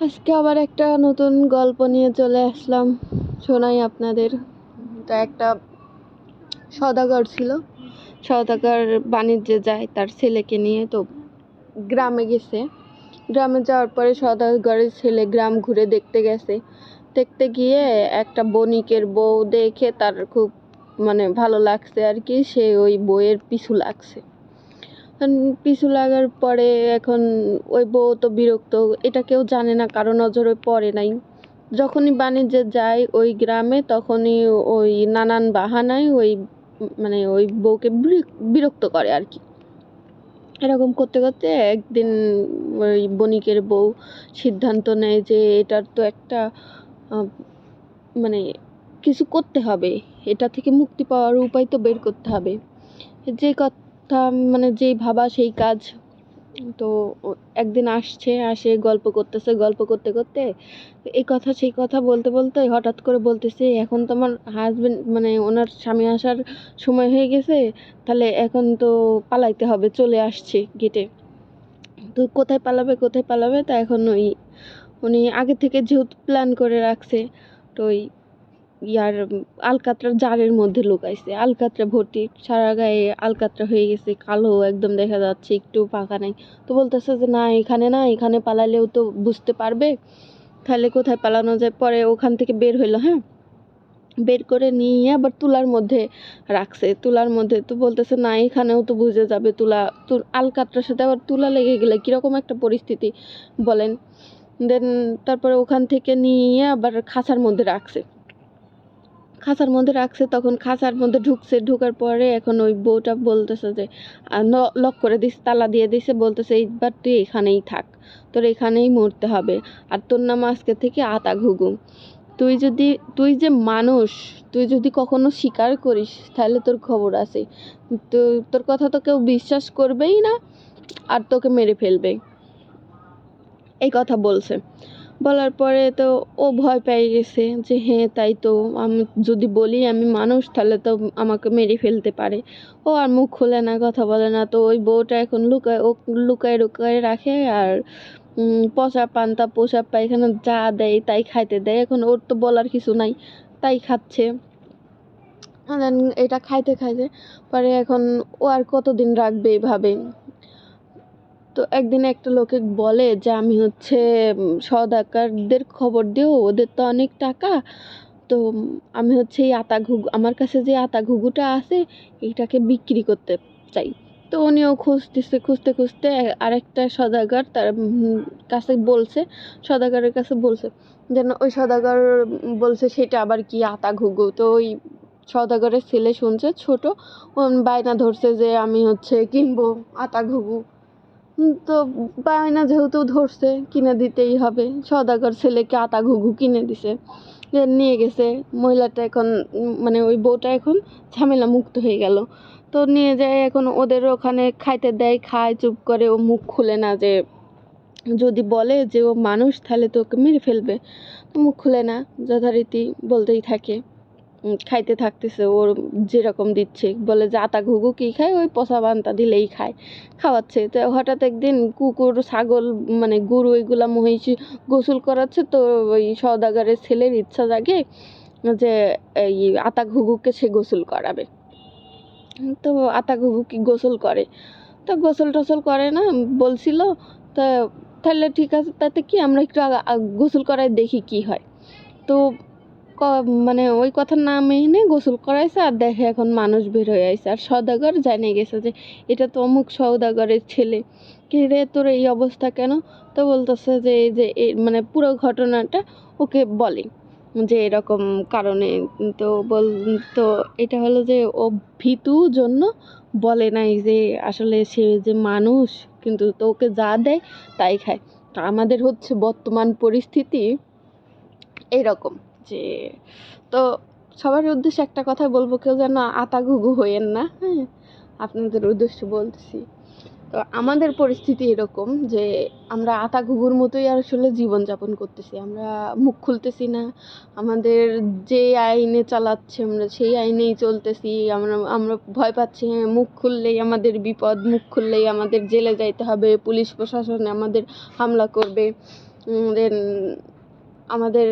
আজকে আবার একটা নতুন গল্প নিয়ে চলে আসলাম। শোনাই আপনাদের। তো একটা সদাগর ছিল। সদাগর বাণিজ্যে যায় তার ছেলেকে নিয়ে, তো গ্রামে গেছে। গ্রামে যাওয়ার পরে সদাগরের ছেলে গ্রাম ঘুরে দেখতে গেছে। দেখতে গিয়ে একটা বণিকের বউ দেখে তার খুব মানে ভালো লাগছে আর কি। সে ওই বউয়ের পিছু লাগছে। পিছু লাগার পরে এখন ওই বউ তো বিরক্ত, এটা কেউ জানে না, কারও নজরে পড়ে নাই। যখনই বাণিজ্যে যায় ওই গ্রামে, তখনই ওই নানান বাহানায় ওই মানে ওই বউকে বির- বিরক্ত করে আর কি। এরকম করতে করতে একদিন ওই বণিকের বউ সিদ্ধান্ত নেয় যে এটার তো একটা মানে কিছু করতে হবে, এটা থেকে মুক্তি পাওয়ার উপায় তো বের করতে হবে। যে কথা মানে যেই ভাবা সেই কাজ। তো একদিন আসছে, আসে গল্প করতেছে, গল্প করতে করতে এই কথা, সেই কথা বলতে বলতে হঠাৎ করে বলতেছে, এখন তো আমার হাজবেন্ড মানে ওনার স্বামী আসার সময় হয়ে গেছে, তাহলে এখন তো পালাইতে হবে, চলে আসছে গেটে তো কোথায় পালাবে কোথায় পালাবে তা এখন ওই, উনি আগে থেকে যেহেতু প্ল্যান করে রাখছে, তো ওই ইয়ার আলকাতরার জারের মধ্যে লুকাইছে। আলকাতরা ভর্তি সারা গায়ে আলকাতরা হয়ে গেছে, কালো একদম দেখা যাচ্ছে, একটু পাকা নাই। তো বলতেছে যে, না, এখানে না, এখানে পালালেও তো বুঝতে পারবে। তাহলে কোথায় পালানো যায়? পরে ওখান থেকে বের হইল হ্যাঁ? বের করে নিয়ে আবার তুলার মধ্যে রাখছে। তুলার মধ্যে তো বলতেছে, না, এখানেও তো বুঝে যাবে তুলা। আলকাতরার সাথে আবার তুলা লেগে গেলে কীরকম একটা পরিস্থিতি? বলেন। দেন তারপরে ওখান থেকে নিয়ে আবার খাঁচার মধ্যে রাখছে। খাঁচার মধ্যে রাখছে, তখন খাঁচার মধ্যে ঢুকছে। ঢুকার পরে এখন ওই বউটা বলতেছে যে লক করে দিস, তালা দিয়ে দিছে। বলতেছে এইবার তুই এখানেই থাক, তোর এখানেই মরতে হবে। আর তোর নাম আজকে থেকে আতা ঘুঘু। তুই যদি, তুই যে মানুষ, তুই যদি কখনো স্বীকার করিস, তাহলে তোর খবর আছে। তো, তোর কথা তো কেউ বিশ্বাস করবেই না, আর তোকে মেরে ফেলবে। এই কথা বলছে। বলার পরে তো ও ভয় পেয়ে গেছে যে হ্যাঁ তাই তো আমি যদি বলি আমি মানুষ, তাহলে তো আমাকে মেরে ফেলতে পারে। ও আর মুখ খোলে না, কথা বলে না। তো ওই বউটা এখন লুকায়, ও লুকায় লুকায় রাখে আর পচা পান্তা, পোষা পায়খানা যা দেয় তাই খাইতে দেয়। এখন ওর তো বলার কিছু নাই, তাই খাচ্ছে। then এটা খাইতে খাইতে পরে এখন ও আর কতদিন রাখবে এভাবে? তো একদিন একটা লোকে বলে যে আমি হচ্ছে উম, সওদাগরদের খবর দিও ওদের তো অনেক টাকা। তো আমি হচ্ছে এই আতা ঘুঘু আমার কাছে যে আতা ঘুঘুটা আছে এইটাকে বিক্রি করতে চাই। তো উনিও খুঁজতেছে খুঁজতে খুঁজতে আরেকটা সদাগর তার কাছে বলছে সদাগরের কাছে বলছে যেন ওই সদাগর বলছে সেটা আবার কি আতা ঘুঘু? তো ওই সদাগরের ছেলে শুনছে ছোট বায়না ধরছে যে আমি হচ্ছে কিনবো আতা ঘুঘু। তো বায়না যেহেতু ধরছে, কিনে দিতেই হবে। সদাগর ছেলেকে আতা ঘুঘু কিনে দিছে। যে নিয়ে গেছে। মহিলাটা এখন মানে ওই বউটা এখন ঝামেলা মুক্ত হয়ে গেল। তো নিয়ে যায় এখন ওদের ওখানে খাইতে দেয়, খায়, চুপ করে। ও মুখ খুলে না যে, যদি বলে যে ও মানুষ, তাহলে তো ওকে মেরে ফেলবে। তো মুখ খুলে না, যথারীতি বলতেই থাকে। খাইতে থাকতেছে, ওর যেরকম দিচ্ছে। বলে যে, আতা ঘুঘু কী খায়? ওই পচা পান্তা দিলেই খায়, খাওয়াচ্ছে। তো হঠাৎ একদিন কুকুর, ছাগল মানে গরু এগুলা মহিষ গোসল করাচ্ছে। তো ওই সওদাগরের ছেলের ইচ্ছা জাগে যে, এই আতা ঘুঘুকে সে গোসল করাবে। তো আতা ঘুঘু কি গোসল করে? তো গোসল টোসল করে না, বলছিল, তা, তাহলে ঠিক আছে, তাতে কি আমরা একটু গোসল করায় দেখি কি হয়? তো মানে ওই কথা না মেনে গোসল করাইছে আর দেখে এখন মানুষ বের হয়ে আইছে। আর সওদাগর জেনে গেছে যে, এটা তো অমুক সওদাগরের ছেলে। কি রে, তোর এই অবস্থা কেন? তো বলতেছে যে, এই যে মানে পুরো ঘটনাটা ওকে বলে যে, এরকম কারণে। তো বল, তো এটা হলো যে, ও ভীতু জন্য বলে নাই যে, আসলে সে যে মানুষ, কিন্তু তো ওকে যা দেয় তাই খায়। আমাদের হচ্ছে বর্তমান পরিস্থিতি এরকম, যে তো সবার উদ্দেশ্যে একটা কথা বলব, কেউ যেন আতা ঘুঘু হইয়েন না হ্যাঁ? আপনাদের উদ্দেশ্যে বলতেছি। তো আমাদের পরিস্থিতি এরকম যে আমরা আতা ঘুঘুর মতোই আসলে জীবনযাপন করতেছি, আমরা মুখ খুলতেছি না। আমাদের যে আইনে চালাচ্ছে, আমরা সেই আইনেই চলতেছি, আমরা আমরা ভয় পাচ্ছি হ্যাঁ মুখ খুললেই আমাদের বিপদ, মুখ খুললেই আমাদের জেলে যাইতে হবে, পুলিশ প্রশাসন আমাদের হামলা করবে। দেন আমাদের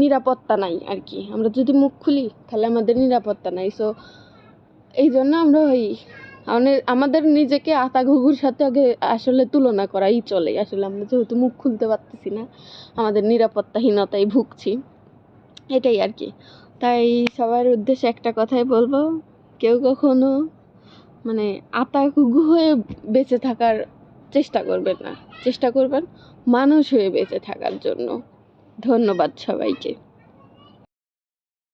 নিরাপত্তা নাই আর কি। আমরা যদি মুখ খুলি, তাহলে আমাদের নিরাপত্তা নাই। সো এই জন্য আমরা ওই আমাদের নিজেকে আতা ঘুঘুর সাথে আগে আসলে তুলনা করাই চলে। আসলে আমরা যেহেতু মুখ খুলতে পারতেছি না, আমাদের নিরাপত্তাহীনতায় ভুগছি। এটাই আর কি। তাই সবার উদ্দেশ্যে একটা কথাই বলব, কেউ কখনো মানে আতা ঘুঘু হয়ে বেঁচে থাকার চেষ্টা করবেন না। চেষ্টা করবেন মানুষ হয়ে বেঁচে থাকার জন্য। ধন্যবাদ সবাইকে।